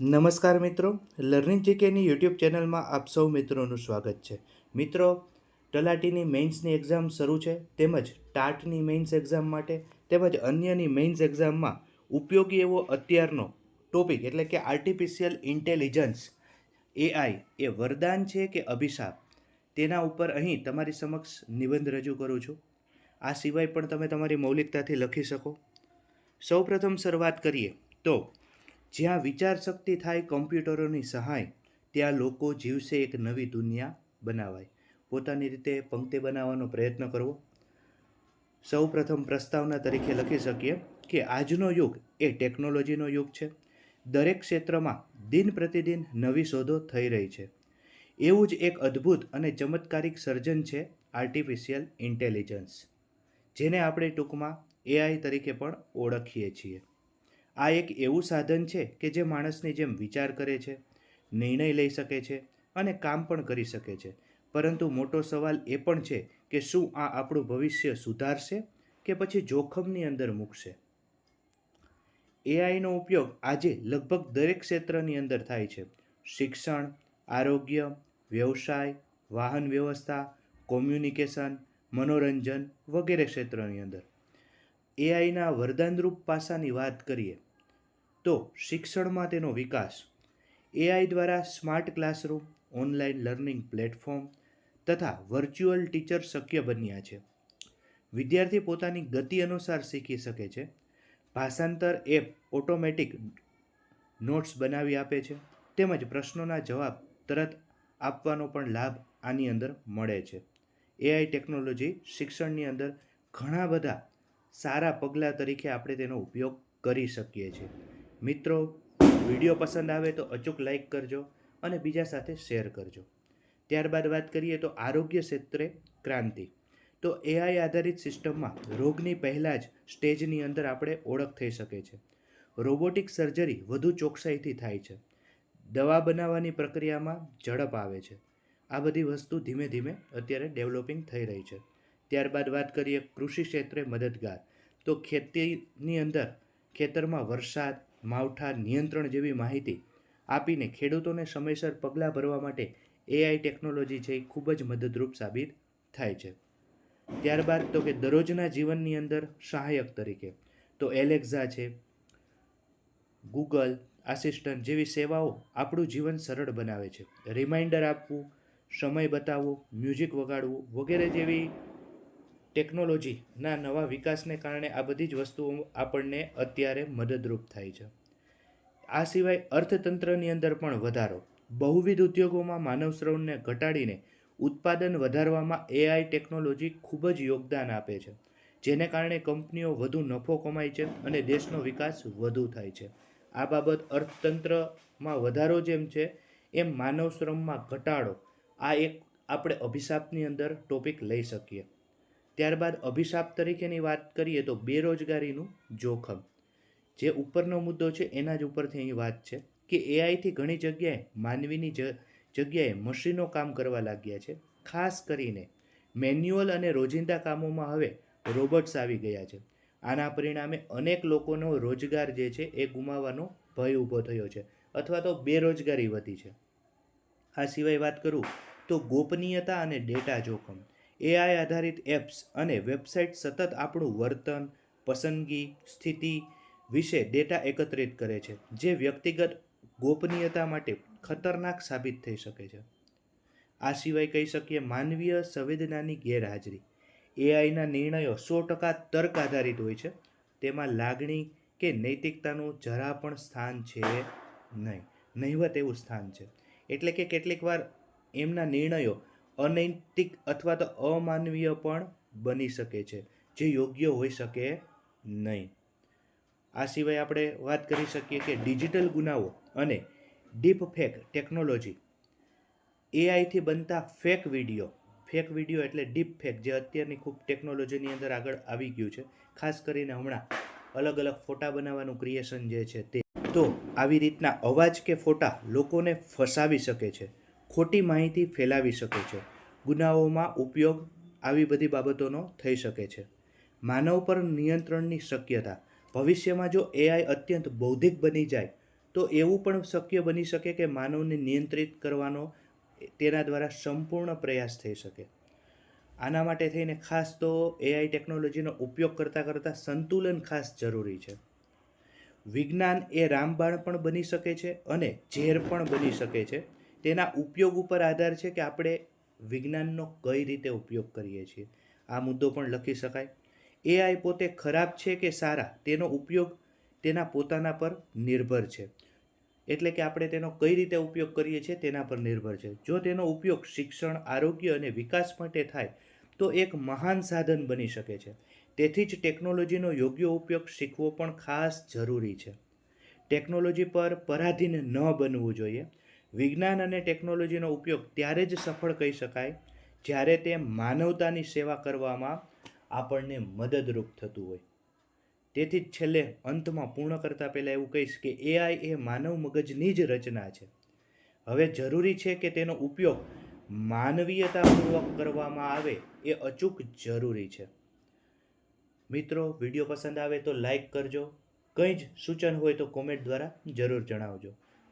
નમસ્કાર મિત્રો, learning જીકેની YouTube ચેનલમાં આપ સૌ મિત્રોનું સ્વાગત છે. મિત્રો, તલાટીની મેઇન્સની એક્ઝામ શરૂ છે, તેમજ ટાટની મેઇન્સ એક્ઝામ માટે, તેમજ અન્યની મેઇન્સ એક્ઝામમાં ઉપયોગી એવો અત્યારનો ટોપિક એટલે કે આર્ટિફિશિયલ ઇન્ટેલિજન્સ, એઆઈ, એ વરદાન છે કે અભિશાપ? તેના ઉપર અહીં તમારી સમક્ષ નિબંધ રજૂ કરું છું. આ સિવાય પણ તમે તમારી મૌલિકતાથી લખી શકો. સૌપ્રથમ શરૂઆત કરીએ તો જ્યાં વિચાર શક્તિ થાય કમ્પ્યુટરોની સહાય, ત્યાં લોકો જીવશે એક નવી દુનિયા બનાવાય. પોતાની રીતે પંક્તિ બનાવવાનો પ્રયત્ન કરવો. સૌ પ્રથમ પ્રસ્તાવના તરીકે લખી શકીએ કે આજનો યુગ એ ટેકનોલોજીનો યુગ છે. દરેક ક્ષેત્રમાં દિન પ્રતિદિન નવી શોધો થઈ રહી છે. એવું જ એક અદ્ભુત અને ચમત્કારિક સર્જન છે આર્ટિફિશિયલ ઇન્ટેલિજન્સ, જેને આપણે ટૂંકમાં એઆઈ તરીકે પણ ઓળખીએ છીએ. આ એક એવું સાધન છે કે જે માણસની જેમ વિચાર કરે છે, નિર્ણય લઈ શકે છે અને કામ પણ કરી શકે છે. પરંતુ મોટો સવાલ એ પણ છે કે શું આ આપણું ભવિષ્ય સુધારશે કે પછી જોખમની અંદર મૂકશે? એઆઈનો ઉપયોગ આજે લગભગ દરેક ક્ષેત્રની અંદર થાય છે. શિક્ષણ, આરોગ્ય, વ્યવસાય, વાહન વ્યવસ્થા, કોમ્યુનિકેશન, મનોરંજન વગેરે ક્ષેત્રની અંદર. એઆઈના વરદાનરૂપ પાસાની વાત કરીએ તો શિક્ષણમાં તેનો વિકાસ. એઆઈ દ્વારા smart classroom online learning platform તથા વર્ચ્યુઅલ ટીચર શક્ય બન્યા છે. વિદ્યાર્થી પોતાની ગતિ અનુસાર શીખી શકે છે. ભાષાંતર એપ ઓટોમેટિક નોટ્સ બનાવી આપે છે. તેમજ પ્રશ્નોના જવાબ તરત આપવાનો પણ લાભ આની અંદર મળે છે. એઆઈ ટેકનોલોજી શિક્ષણની અંદર ઘણા બધા સારા પગલાં તરીકે આપણે તેનો ઉપયોગ કરી શકીએ છીએ. મિત્રો, વીડિયો પસંદ આવે તો અચૂક લાઈક કરજો અને બીજા સાથે શેર કરજો. ત્યારબાદ વાત કરીએ તો આરોગ્ય ક્ષેત્રે ક્રાંતિ. તો એઆઈ આધારિત સિસ્ટમમાં રોગની પહેલાં જ સ્ટેજની અંદર આપણે ઓળખ થઈ શકે છે. રોબોટિક સર્જરી વધુ ચોકસાઈથી થાય છે. દવા બનાવવાની પ્રક્રિયામાં ઝડપ આવે છે. આ બધી વસ્તુ ધીમે ધીમે અત્યારે ડેવલપિંગ થઈ રહી છે. ત્યારબાદ વાત કરીએ કૃષિ ક્ષેત્રે મદદગાર. તો ખેતીની અંદર ખેતરમાં વરસાદ માવઠા નિયંત્રણ જેવી માહિતી આપીને ખેડૂતોને સમયસર પગલાં ભરવા માટે એઆઈ ટેકનોલોજી છે એ ખૂબ જ મદદરૂપ સાબિત થાય છે. ત્યારબાદ તો કે દરરોજના જીવનની અંદર સહાયક તરીકે તો એલેક્ઝા છે ગૂગલ આસિસ્ટન્ટ જેવી સેવાઓ આપણું જીવન સરળ બનાવે છે. રિમાઇન્ડર આપવું, સમય બતાવવો મ્યુઝિક વગાડવું વગેરે જેવી ટેકનોલોજીના નવા વિકાસને કારણે આ બધી જ વસ્તુઓ આપણને અત્યારે મદદરૂપ થાય છે. આ સિવાય અર્થતંત્રની અંદર પણ વધારો. બહુવિધ ઉદ્યોગોમાં માનવ શ્રવણને ઘટાડીને ઉત્પાદન વધારવામાં એઆઈ ટેકનોલોજી ખૂબ જ યોગદાન આપે છે, જેને કારણે કંપનીઓ વધુ નફો કમાય છે અને દેશનો વિકાસ વધુ થાય છે. આ બાબત અર્થતંત્રમાં વધારો જેમ છે એમ માનવ શ્રમમાં ઘટાડો, આ એક આપણે અભિશાપની અંદર ટોપિક લઈ શકીએ. ત્યારબાદ અભિશાપ તરીકેની વાત કરીએ તો બેરોજગારીનું જોખમ. જે ઉપરનો મુદ્દો છે, એના જ ઉપરથી અહીં વાત છે કે એઆઈથી ઘણી જગ્યાએ માનવીની જગ્યાએ મશીનો કામ કરવા લાગ્યા છે. ખાસ કરીને મેન્યુઅલ અને રોજિંદા કામોમાં હવે રોબોટ્સ આવી ગયા છે. આના પરિણામે અનેક લોકોનો રોજગાર જે છે, એ ગુમાવવાનો ભય ઊભો થયો છે અથવા તો બેરોજગારી વધી છે. આ સિવાય વાત કરું તો ગોપનીયતા અને ડેટા જોખમ. એઆઈ આધારિત એપ્સ અને વેબસાઇટ સતત આપણું વર્તન, પસંદગી, સ્થિતિ વિશે ડેટા એકત્રિત કરે છે, જે વ્યક્તિગત ગોપનીયતા માટે ખતરનાક સાબિત થઈ શકે છે. આ સિવાય કહી શકીએ માનવીય સંવેદનાની ગેરહાજરી. એઆઈના નિર્ણયો સો ટકા તર્ક આધારિત હોય છે. તેમાં લાગણી કે નૈતિકતાનું જરા પણ સ્થાન છે નહીં. નહિવત એવું સ્થાન છે. એટલે કે કેટલીક વાર એમના નિર્ણયો અનૈતિક અથવા તો અમાનવીય પણ બની શકે છે, જે યોગ્ય હોઈ શકે નહીં. આ સિવાય આપણે વાત કરી શકીએ કે ડિજિટલ ગુનાઓ અને ડીપ ફેક ટેકનોલોજી એઆઈથી બનતા ફેક વીડિયો. ફેક વીડિયો એટલે ડીપ ફેક, જે અત્યારની ખૂબ ટેકનોલોજીની અંદર આગળ આવી ગયું છે. ખાસ કરીને હમણાં અલગ અલગ ફોટા બનાવવાનું ક્રિએશન જે છે તે. તો આવી રીતના અવાજ કે ફોટા લોકોને ફસાવી શકે છે. ખોટી માહિતી ફેલાવી શકે છે. ગુનાઓમાં ઉપયોગ આવી બધી બાબતોનો થઈ શકે છે. માનવ પર નિયંત્રણની શક્યતા. ભવિષ્યમાં જો એઆઈ અત્યંત બૌદ્ધિક બની જાય, તો એવું પણ શક્ય બની શકે કે માનવને નિયંત્રિત કરવાનો તેના દ્વારા સંપૂર્ણ પ્રયાસ થઈ શકે. આના માટે થઈને ખાસ તો એઆઈ ટેકનોલોજીનો ઉપયોગ કરતાં કરતાં સંતુલન ખાસ જરૂરી છે. વિજ્ઞાન એ રામબાણ પણ બની શકે છે અને ઝેર પણ બની શકે છે. તેના ઉપયોગ ઉપર આધાર છે કે આપણે વિજ્ઞાનનો કઈ રીતે ઉપયોગ કરીએ છીએ. આ મુદ્દો પણ લખી શકાય. એઆઈ પોતે ખરાબ છે કે સારા? તેનો ઉપયોગ તેના પોતાના પર નિર્ભર છે. એટલે કે આપણે તેનો કઈ રીતે ઉપયોગ કરીએ છીએ તેના પર નિર્ભર છે. જો તેનો ઉપયોગ શિક્ષણ, આરોગ્ય અને વિકાસ માટે થાય, તો એક મહાન સાધન બની શકે છે. તેથી જ ટેકનોલોજીનો યોગ્ય ઉપયોગ શીખવો પણ ખાસ જરૂરી છે. ટેકનોલોજી પર પરાધીન ન બનવું જોઈએ. વિજ્ઞાન અને ટેકનોલોજીનો ઉપયોગ ત્યારે જ સફળ કહી શકાય જ્યારે તે માનવતાની સેવા કરવામાં આપણને મદદરૂપ થતું હોય. તેથી જ છેલ્લે અંતમાં પૂર્ણ કરતાં પહેલાં એવું કહીશ કે એઆઈ એ માનવ મગજની જ રચના છે. હવે જરૂરી છે કે તેનો ઉપયોગ માનવીયતાપૂર્વક કરવામાં આવે એ અચૂક જરૂરી છે. મિત્રો, વીડિયો પસંદ આવે તો લાઈક કરજો. કંઈ જ સૂચન હોય તો કોમેન્ટ દ્વારા જરૂર જણાવજો.